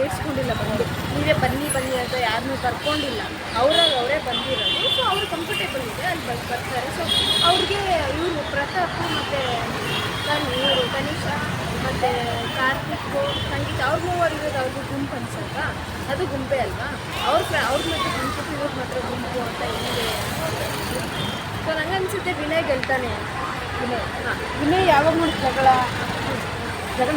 ಸೇರಿಸ್ಕೊಂಡಿಲ್ಲ ಬಂದು. ನೀವೇ ಬನ್ನಿ ಬನ್ನಿ ಅಂತ ಯಾರನ್ನೂ ಕರ್ಕೊಂಡಿಲ್ಲ. ಅವರಾಗ ಅವರೇ ಬಂದಿರೋದು. ಸೊ ಅವ್ರು ಕಂಫರ್ಟೇಬಲ್ ಇದೆ. ಅಲ್ಲಿ ಬಂದು ಬರ್ತಾರೆ. ಸೊ ಅವ್ರಿಗೆ ಇವರು ಪ್ರತಾಪ್ ಮತ್ತು ತನ್ ಇವರು ತನಿಷ ಮತ್ತು ಕಾರ್ತಿಕ್ ಸಂಗೀತ ಅವ್ರ ಮೂವರು ಇರೋದು ಅವ್ರಿಗೆ ಗುಂಪು ಅನ್ಸಲ್ವಾ? ಅದು ಗುಂಪೆ ಅಲ್ವಾ? ಅವ್ರ ಅವ್ರ ಮಾತ್ರ ಗುಂಪು ಇವ್ರ ಮಾತ್ರ ಗುಂಪು ಅಂತ ಹೇಳಿದೆ ಸೊ ನಂಗೆ ಅನಿಸುತ್ತೆ ವಿನಯ್ ಗೆಲ್ತಾನೆ ವಿನಯ್, ಹಾಂ. ವಿನಯ್ ಯಾವಾಗ ನೋಡಿ ಜಗಳ ಜಗಳ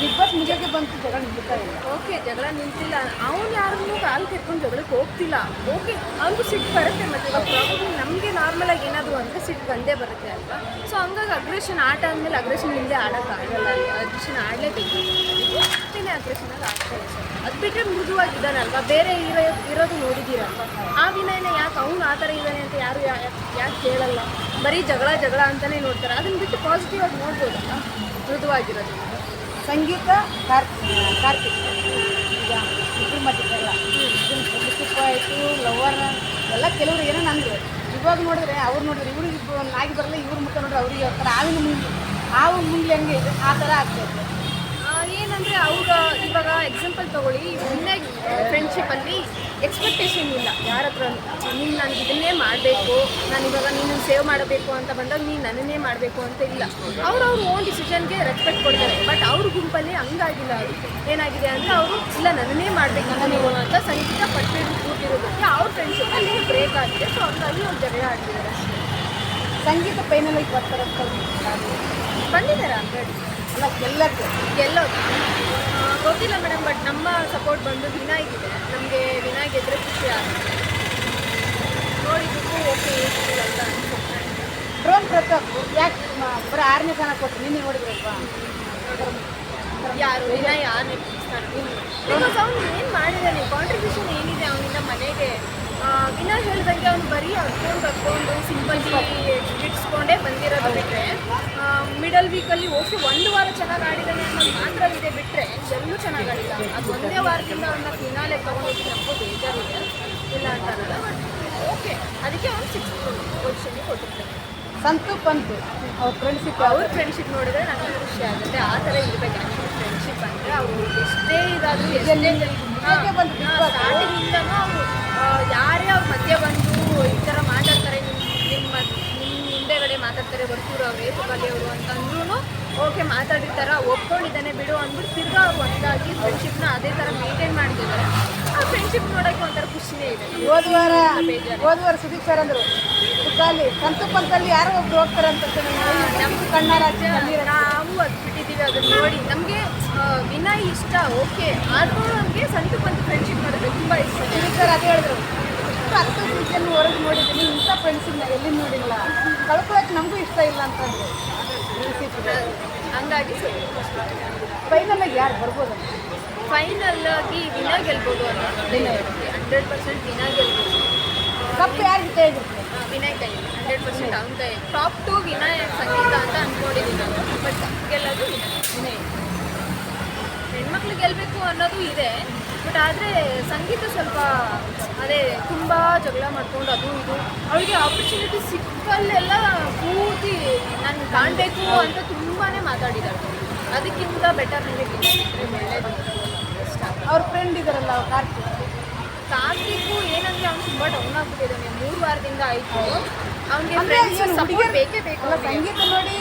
ಬಿಗ್ ಬಾಸ್ ಮುಗಿಯೋಕೆ ಬಂತು, ಜಗಳ ನಿಲ್ತಾ ಇಲ್ಲ. ಓಕೆ, ಜಗಳ ನಿಂತಿಲ್ಲ ಅವ್ನು ಯಾರನ್ನೂ ಕಾಲು ಕೆತ್ಕೊಂಡು ಜಗಳಕ್ಕೆ ಹೋಗ್ತಿಲ್ಲ. ಓಕೆ ಅವ್ರಿಗೂ ಸಿಟ್ಟು ಬರುತ್ತೆ ಮತ್ತೆ ಇವಾಗ ಪ್ರಾಬ್ಲಮ್ ನಮಗೆ ನಾರ್ಮಲಾಗಿ ಏನಾದರೂ ಅಂದರೆ ಸಿಟ್ಟು ಬಂದೇ ಬರುತ್ತೆ ಅಲ್ವಾ? ಸೊ ಹಂಗಾಗಿ ಅಗ್ರೆಷನ್ ಆಟ ಆದಮೇಲೆ ಅಗ್ರೆಷನ್ ಇಲ್ಲದೆ ಆಡೋಕ್ಕಾಗಲ್ಲ ಅಗ್ರೆಷನ್ ಆಡಲೇಬೇಕು. ಅಗ್ರೆಷನಾಗಿ ಆಗ್ತಾರೆ ಸರ್ ಅದು ಬಿಟ್ಟರೆ ಮೃದುವಾಗಿದ್ದಾನಲ್ವಾ ಬೇರೆ ಇರೋ, ಇರೋದು ನೋಡಿದ್ದೀರಲ್ವಾ ಆ ವಿನಯನ ಯಾಕೆ ಅವ್ನು ಆ ಥರ ಇದ್ದಾನೆ ಅಂತ ಯಾರು ಯಾಕೆ ಕೇಳಲ್ಲ? ಬರೀ ಜಗಳ ಜಗಳ ಅಂತಲೇ ನೋಡ್ತಾರೆ. ಅದನ್ನ ಬಿಟ್ಟು ಪಾಸಿಟಿವ್ ಆಗಿ ನೋಡ್ಬೋದಲ್ಲ? ಮೃದುವಾಗಿರೋದು ಸಂಗೀತ ಕಾರ್ತಿಕ್. ಈಗ ಇಬ್ಬರು ಮಟ್ಟಿದ್ದಲ್ಲ ಫ್ರೆಂಡ್ಶಿಪ್ ಆಯಿತು, ಲವರ್, ಎಲ್ಲ ಕೆಲವರು ಏನೋ ಅಂದರು ಇವಾಗ ನೋಡಿದ್ರೆ ಅವ್ರು ನೋಡಿದ್ರೆ ಇವ್ರಿಗೆ ನಾಗಿ ಬರಲ್ಲ, ಇವ್ರ ಮುಖ ನೋಡ್ರೆ ಅವ್ರಿಗೆ ಒಂಥರ ಆವಿನ ಮುಂಗ್ಲಿ. ಹಾವು ಮುಂಗ್ಲಿ ಹಂಗೆ ಇದೆ. ಆ ಥರ ಆಗ್ತೈತೆ ಏನಂದ್ರೆ ಅವ್ರ ಇವಾಗ ಎಕ್ಸಾಂಪಲ್ ತೊಗೊಳ್ಳಿ. ಮೊನ್ನೆ ಫ್ರೆಂಡ್ಶಿಪ್ಪಲ್ಲಿ ಎಕ್ಸ್ಪೆಕ್ಟೇಷನ್ ಇಲ್ಲ. ಯಾರ ಹತ್ರ ನೀನು ನನಗೆ ಇದನ್ನೇ ಮಾಡಬೇಕು ನಾನು ಇವಾಗ ನೀನು ಸೇವ್ ಮಾಡಬೇಕು ಅಂತ ಬಂದಾಗ ನೀನು ನನ್ನನ್ನೇ ಮಾಡಬೇಕು ಅಂತ ಇಲ್ಲ. ಅವ್ರವ್ರ ಓನ್ ಡಿಸಿಷನ್ಗೆ ರೆಸ್ಪೆಕ್ಟ್ ಕೊಡ್ತಾರೆ. ಬಟ್ ಅವ್ರ ಗುಂಪಲ್ಲಿ ಹಂಗಾಗಿಲ್ಲ ಅವರು. ಏನಾಗಿದೆ ಅಂದರೆ ಅವರು ಇಲ್ಲ ನನ್ನನ್ನೇ ಅಂತ ನೀವು ಅಂತ ಸಂಗೀತ ಪಟ್ಟಿಟ್ಟು ಕೂತಿರೋದಕ್ಕೆ ಅವ್ರ ಫ್ರೆಂಡ್ಶಿಪ್ ಅಲ್ಲಿ ಬ್ರೇಕ್ ಆಗಿದೆ. ಸೊ ಹಂಗಾಗಿ ಅವ್ರು ಜಗಳ ಆಡ್ತಿದ್ದಾರೆ. ಅಷ್ಟೇ ಸಂಗೀತ ಆಗಿ ಬರ್ತಾರೆ ಅಂತ ಬಂದಿದ್ದಾರೆ ಆಲ್ರೆಡಿ ಅಲ್ಲ ಗೆಲ್ಲಕ್ಕೆ ಗೆಲ್ಲೋದು ಗೊತ್ತಿಲ್ಲ ಮೇಡಮ್ ಬಟ್ ನಮ್ಮ ಸಪೋರ್ಟ್ ಬಂದು ವಿನಾಯ್ ಇದೆ. ನಮಗೆ ವಿನಾಯ್ ಗೆದ್ರೆ ಖುಷಿ ಆಗುತ್ತೆ. ನೋಡಿದ್ದಕ್ಕೂ ಓಕೆ ಅಂತ ಡ್ರೋನ್ ಪ್ರತಾಪ್ ಯಾಕೆ ಬರೀ ಆರನೇ ಸ್ಥಾನ ಕೊಟ್ಟು ನಿನ್ನೆ ನೋಡಿದ್ರಲ್ವಾ? ಯಾರು? ವಿನಾಯ್ ಯಾರು ಸ್ಥಾನ ಬಿಕಾಸ್ ಅವ್ನು ಏನು ಮಾಡಿದ್ದಾನೆ ಕಾಂಟ್ರಿಬ್ಯೂಷನ್ ಏನಿದೆ ಅವನಿಂದ ಮನೆಗೆ? ವಿನಯ್ ಹೇಳ್ದಂಗೆ ಅವ್ನು ಬರೀ ಅರ್ಕೊಂಡು ಕರ್ಕೊಂಡು ಸಿಂಪಲ್ಲಿ ಇಟ್ಸ್ಕೊಂಡೇ ಬಂದಿರೋದು ಬಿಟ್ಟರೆ ಮಿಡಲ್ ವೀಕಲ್ಲಿ ಓಕೆ ಒಂದು ವಾರ ಚೆನ್ನಾಗಿ ಆಡಿದ್ದಾನೆ ಅನ್ನೋದು ಮಾತ್ರ ಇದೆ ಬಿಟ್ಟರೆ ಎಲ್ಲೂ ಚೆನ್ನಾಗಿ ಆಡಿಲ್ಲ. ಅದು ಒಂದೇ ವಾರದಿಂದ ಅವನ್ನ ಫಿನಾಲೆ ತೊಗೊಂಡಿದ್ದು ನಮಗೂ ಬೇಜಾರಿದೆ. ಇಲ್ಲ ಅಂತ ಅನ್ನಲ್ಲ ಬಟ್ ಓಕೆ ಅದಕ್ಕೆ ಅವನು ಸಿಕ್ಸ್ ಪೊಸಿಷನ್ಗೆ ಕೊಟ್ಟಿರ್ತಾರೆ ಸಂತು ಪಂತು. ಅವ್ರ ಫ್ರೆಂಡ್ಶಿಪ್ ಅವ್ರ ಫ್ರೆಂಡ್ಶಿಪ್ ನೋಡಿದ್ರೆ ನನಗೆ ಖುಷಿ ಆಗುತ್ತೆ. ಆ ಥರ ಇರಬೇಕು ಆ್ಯಕ್ಚುಲಿ ಫ್ರೆಂಡ್ಶಿಪ್ ಅಂದರೆ ಅವರು ಎಷ್ಟೇ ಇದಾದರೂ ಎಲ್ಲೇ? ಬಂದು ಬಂತು? ಸ್ಟಾರ್ಟಿಂಗಿಂದನೂ ಅವರು ಯಾರೇ ಅವ್ರ ಮಧ್ಯೆ ಬಂದು ಈ ಥರ ಮಾತಾಡ್ತಾರೆ ನಿಮ್ಮ ನಿಮ್ಮ ನಿಮ್ಮ ಹಿಂದೆಗಡೆ ಮಾತಾಡ್ತಾರೆ ಬರ್ತೂರು ಅವ್ರು ಏಸುಕಲ್ಲಿ ಅವರು ಅಂತಂದ್ರೂ ಓಕೆ ಮಾತಾಡಿರ್ತಾರ ಒಪ್ಕೊಂಡಿದ್ದಾನೆ ಬಿಡು ಅಂದ್ಬಿಟ್ಟು ತಿರ್ಗಾ ಅವ್ರು ಒಂದಾಗಿ ಫ್ರೆಂಡ್ಶಿಪ್ನ ಅದೇ ಥರ ಮೇಂಟೈನ್ ಮಾಡ್ತಿದ್ದಾರೆ. ಆ ಫ್ರೆಂಡ್ಶಿಪ್ ನೋಡೋಕ್ಕೆ ಒಂಥರ ಖುಷಿನೇ ಇದೆ. ಹೋದ್ವಾರ ಹೋದ್ವಾರ ಸುದೀಪ್ ಸರ್ ಅಂದರು ಅಲ್ಲಿ ಕಂತು ಪಂತಲ್ಲಿ ಯಾರೋ ಒಬ್ರು ಹೋಗ್ತಾರೆ ಅಂತ ನಮ್ಗೆ ಅಲ್ಲಿ ನಾವು ಅದು ಬಿಟ್ಟಿದ್ದೀವಿ ಅದನ್ನ ನೋಡಿ. ನಮಗೆ ವಿನಯ್ ಇಷ್ಟ ಓಕೆ. ಆದರೂ ನಮಗೆ ಸಂತು ಪಂತು ಫ್ರೆಂಡ್ಶಿಪ್ ಮಾಡೋದು ತುಂಬ ಇಷ್ಟ. ಸರ್ ಅದು ಹೇಳಿದ್ರು. ಹತ್ತು ಸೀಸನ್ ಹೊರಗೆ ನೋಡಿದ್ದೀನಿ ಇಂಥ ಫ್ರೆಂಡ್ಸನ್ನ ಎಲ್ಲಿ ನೋಡಿಲ್ಲ. ಕಳ್ಕೊಳಕ್ಕೆ ನಮಗೂ ಇಷ್ಟ ಇಲ್ಲ ಅಂತಂದ್ರೆ ಹಂಗಾಗಿ ಫೈನಲಾಗಿ ಯಾರು ಬರ್ಬೋದು? ಫೈನಲ್ ಆಗಿ ವಿನಯ್ ಗೆಲ್ಬೋದು ಅಂತ ಹಂಡ್ರೆಡ್ ಪರ್ಸೆಂಟ್ ವಿನಯ್ ಗೆಲ್ಬೋದು. ಕಪ್ ಯಾರು ಆ, ವಿನಯ್ ಕೈ ಹಂಡ್ರೆಡ್ ಪರ್ಸೆಂಟ್ ಅವ್ನ ಕೈ ಟಾಪ್ ಟು ವಿನಯ್ ಸಂಗೀತ ಅಂತ ಅಂದ್ಕೊಂಡಿದ್ದೀನಿ ನಾನು ಬಟ್ ಗೆಲ್ಲೋದು ವಿನಯ್ ವಿನಯ್ ಹೆಣ್ಮಕ್ಳು ಗೆಲ್ಲಬೇಕು ಅನ್ನೋದು ಇದೆ ಬಟ್ ಆದರೆ ಸಂಗೀತ ಸ್ವಲ್ಪ ಅದೇ ತುಂಬ ಜಗಳ ಮಾಡ್ಕೊಂಡು ಅದು ಇದು. ಅವಳಿಗೆ ಆಪರ್ಚುನಿಟಿ ಸಿಕ್ಕಲ್ಲೆಲ್ಲ ಪೂರ್ತಿ ನಾನು ಕಾಣಬೇಕು ಅಂತ ತುಂಬಾ ಮಾತಾಡಿದ್ದಾಳೆ ಅದಕ್ಕಿಂತ ಬೆಟರ್ ನನಗೆ ಒಳ್ಳೇದು. ಅವ್ರ ಫ್ರೆಂಡ್ ಇದಾರಲ್ಲ ಕಾರ್ತಿಕ್. ಅವ್ನು ತುಂಬ ಡೌನ್ ಆಗ್ಬಿಟ್ಟಿದ್ದಾನೆ. ಮೂರು ವಾರದಿಂದ ಆಯಿತು. ಅವನಿಗೆ ಫ್ರೆಂಡ್ಸ್ ಸಪೋರ್ಟ್ ಬೇಕೇ ಬೇಕು ಅಲ್ಲ ಸಂಗೀತ ನೋಡಿ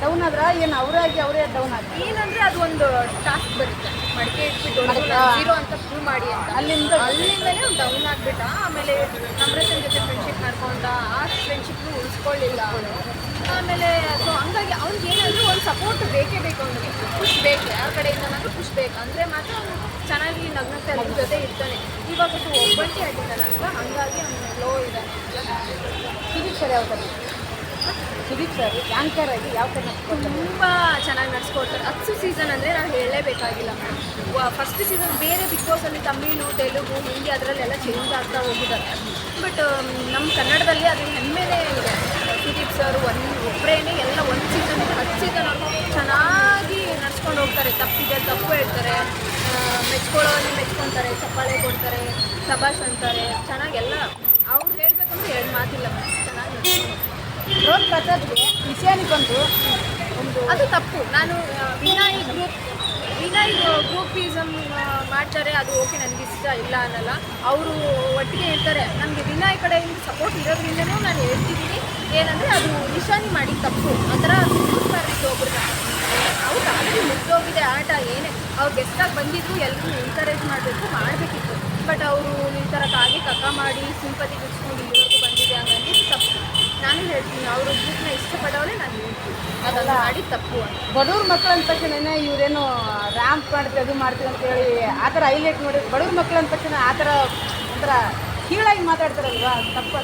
ಡೌನ್ ಆದ್ರ ಏನು ಅವರಾಗಿ ಅವರೇ ಡೌನ್ ಆಗ್ತಾರೆ? ಏನಂದ್ರೆ ಅದು ಒಂದು ಟಾಸ್ಕ್ ಬರುತ್ತೆ. ಮಡಿಕೆ ಇಟ್ಬಿಟ್ಟು. ಜೀರೋ ಅಂತ ಪ್ರೂವ್ ಮಾಡಿ ಅಂತ. ಅಲ್ಲಿಂದ ಅಲ್ಲಿಂದಲೇ ಅವ್ನು ಡೌನ್ ಆಗ್ಬಿಟ್ಟ. ಆಮೇಲೆ ನಮ್ರತನ ಜೊತೆ ಫ್ರೆಂಡ್ಶಿಪ್ ಮಾಡ್ಕೊಂಡ ಆ ಫ್ರೆಂಡ್ಶಿಪ್ನು ಉಳಿಸ್ಕೊಳ್ಳಿಲ್ಲ ಅವನು. ಆಮೇಲೆ ಸೊ ಹಂಗಾಗಿ ಅವ್ನಿಗೆ ಏನಾದರೂ ಒಂದು ಸಪೋರ್ಟ್ ಬೇಕೇ ಬೇಕು ಅವನಿಗೆ. ಖುಷ್ ಬೇಕು ಯಾರ ಕಡೆಯಿಂದನಾದ್ರೂ ಖುಷ್ ಬೇಕು. ಅಂದರೆ ಮಾತ್ರ ಅವನು ಚೆನ್ನಾಗಿ ನಗ್ನತೆ ಅದ್ರ ಜೊತೆ ಇರ್ತಾನೆ. ಇವಾಗ ಒಬ್ಬಟ್ಟಿ ಒಬ್ಬಂಟಿ ಆಗಿದ್ದಾನಲ್ವ ಹಂಗಾಗಿ ಅವನು ಲೋ ಇದ್ದಾನೆ. ಸುದೀಪ್ ಸರ್ ಯಾವ ಥರ ಸುದೀಪ್ ಸರ್ ಆ್ಯಂಕರ್ ಆಗಿ ಯಾವ ಥರ? ತುಂಬ ಚೆನ್ನಾಗಿ ನಡೆಸ್ಕೊಡ್ತಾರೆ ಹತ್ತು ಸೀಸನ್ ಅಂದರೆ ನಾವು ಹೇಳಲೇಬೇಕಾಗಿಲ್ಲ. ಫಸ್ಟ್ ಸೀಸನ್ ಬೇರೆ ಬಿಗ್ ಬಾಸಲ್ಲಿ ತಮಿಳು, ತೆಲುಗು, ಹಿಂದಿ ಅದರಲ್ಲೆಲ್ಲ ಚೇಂಜ್ ಆಗ್ತಾ ಹೋಗಿದ್ದಾರೆ ಬಟ್ ನಮ್ಮ ಕನ್ನಡದಲ್ಲಿ ಅದು ಹೆಮ್ಮೆನೇ ಇದೆ. ಸರ್ ಒಂದು ಒಬ್ಬರೇನೆ ಎಲ್ಲ ಒಂದು ಸೀಸನ್ ಹತ್ತು ಸೀಸನ್ ಚೆನ್ನಾಗಿ ನಡ್ಸ್ಕೊಂಡು ಹೋಗ್ತಾರೆ. ತಪ್ಪಿದೆ ತಪ್ಪು ಹೇಳ್ತಾರೆ. ಮೆಚ್ಕೊಳ್ಳೋಲ್ಲಿ ಮೆಚ್ಕೊತಾರೆ ಚಪ್ಪಾಳೆ ಕೊಡ್ತಾರೆ ಶಬಾಷ್ ಅಂತಾರೆ. ಚೆನ್ನಾಗೆಲ್ಲ ಅವ್ರು ಹೇಳ್ಬೇಕಂದ್ರೆ ಎರಡು ಮಾತಿಲ್ಲ ಚೆನ್ನಾಗಿ ನಡ್ಸ್ಕೊಂಡು ಹೋಗ್ತಾರೆ. ರೋಲ್ ಪ್ರತಾಪ್ಗೆ ವಿಷಯಾನಿ ಬಂದು ಒಂದು ಅದು ತಪ್ಪು. ನಾನು ವಿನಯ್ ಗ್ರೂಪ್ ವಿನಯ್ ಗ್ರೂಪಿಸಮ್ ಮಾಡ್ತಾರೆ, ಅದು ಓಕೆ ನನಗೆ ಇಷ್ಟ ಇಲ್ಲ ಅನ್ನಲ್ಲ. ಅವರು ಒಟ್ಟಿಗೆ ಹೇಳ್ತಾರೆ, ನನಗೆ ವಿನಯ್ ಕಡೆ ಸಪೋರ್ಟ್ ಇರೋದ್ರಿಂದನೂ ನಾನು ಹೇಳ್ತಿದ್ದೀನಿ. ಏನಂದರೆ ಅದು ನಿಶಾನಿ ಮಾಡಿ ತಪ್ಪು. ಆ ಥರ ಕೂರಿಸ್ಬಾರ್ದಿತ್ತು ಒಬ್ರನ್ನ. ಅವ್ರು ಆಲ್ರೆಡಿ ಮುಗ್ದೋಗಿದೆ ಆಟ, ಏನೇ. ಅವ್ರು ಗೆಸ್ಟಾಗಿ ಬಂದಿದ್ರು ಎಲ್ಲರೂ ಎನ್ಕರೇಜ್ ಮಾಡಬೇಕು, ಮಾಡಬೇಕಿತ್ತು. ಬಟ್ ಅವರು ಈ ಥರ ಕಾಗೆ ಕಕ್ಕ ಮಾಡಿ ಸಿಂಪತಿ ಕುಚ್ಕೊಂಡು ಇಲ್ಲಿವರೆಗೂ ಬಂದಿದೆ ಹಂಗಾಗಿ ಹೇಳ್ತೀನಿ. ಅವರು ಬುಕ್ನ ಇಷ್ಟಪಡೋರೆ ನಾನು ಹೇಳ್ತೀನಿ. ಮಾಡಿ ತಪ್ಪು ಅಂತ. ಬಡವ್ರ ಮಕ್ಕಳು ಅಂದ ತಕ್ಷಣ ಇವ್ರೇನು ರ್ಯಾಂಪ್ ಮಾಡ್ತೀವಿ ಅದು ಮಾಡ್ತೀವಿ ಅಂತೇಳಿ ಆ ಥರ ಹೈಲೈಟ್ ನೋಡಿ ಬಡವ್ರ ಮಕ್ಕಳು ಅಂದ ತಕ್ಷಣ ಆ ಥರ ಒಂಥರ ಕೀಳಾಗಿ ಮಾತಾಡ್ತಾರಲ್ವಾ? ತಪ್ಪು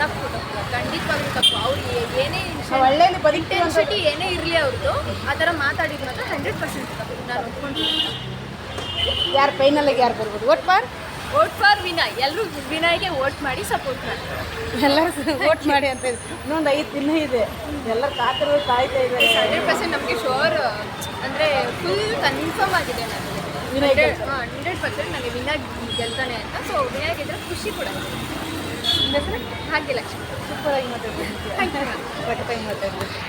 ತಪ್ಪು ತಪ್ಪು. ಖಂಡಿತವಾಗ್ಲೂ ತಪ್ಪು. ಅವ್ರು ಏನೇ ಒಳ್ಳೆ ಅಂತ ಇಂಟೆನ್ಸಿಟಿ ಏನೇ ಇರಲಿ ಅವ್ರದ್ದು ಆ ಥರ ಮಾತಾಡಿದ್ರು ಮಾತ್ರ ಹಂಡ್ರೆಡ್ ಪರ್ಸೆಂಟ್ ತಪ್ಪು. ನಾನು ಒಪ್ಕೊಂಡು ಯಾರು ಫೈನಲ್ಲಾಗಿ ಯಾರು ಬರ್ಬೋದು? ಒಟ್ಟು ಬಾರ್ ವೋಟ್ ಫಾರ್ ವಿನಯ್. ಎಲ್ಲರೂ ವಿನಯ್ಗೆ ವೋಟ್ ಮಾಡಿ ಸಪೋರ್ಟ್ ಮಾಡಿ. ಎಲ್ಲರೂ ವೋಟ್ ಮಾಡಿ ಅಂತ ಇದೆ ಇನ್ನೊಂದು ಐದು ದಿನ ಇದೆ. ಎಲ್ಲ ಕಾತರು ಕಾಯ್ತಾ ಇದ್ದಾರೆ. ಹಂಡ್ರೆಡ್ ಪರ್ಸೆಂಟ್ ನಮಗೆ ಶೋರ್ ಅಂದರೆ ಫುಲ್ ಕನ್ಫರ್ಮ್ ಆಗಿದೆ ನನಗೆ ವಿನಯ್ ಹಂಡ್ರೆಡ್ ಹಂಡ್ರೆಡ್ ಪರ್ಸೆಂಟ್ ನನಗೆ ವಿನಯ್ ಗೆಲ್ತಾನೆ ಅಂತ ಸೊ ವಿನಯ್ ಗೆದ್ರೆ ಖುಷಿ ಕೂಡ. ಇದೆ. ಹಾಗೆ ಲಕ್ಷ್ಮಿ ಸೂಪರಾಗಿ ಮಾತಾಡ್ತೀನಿ ಥ್ಯಾಂಕ್ ಯು ಮಾತಾಡ್ತೀನಿ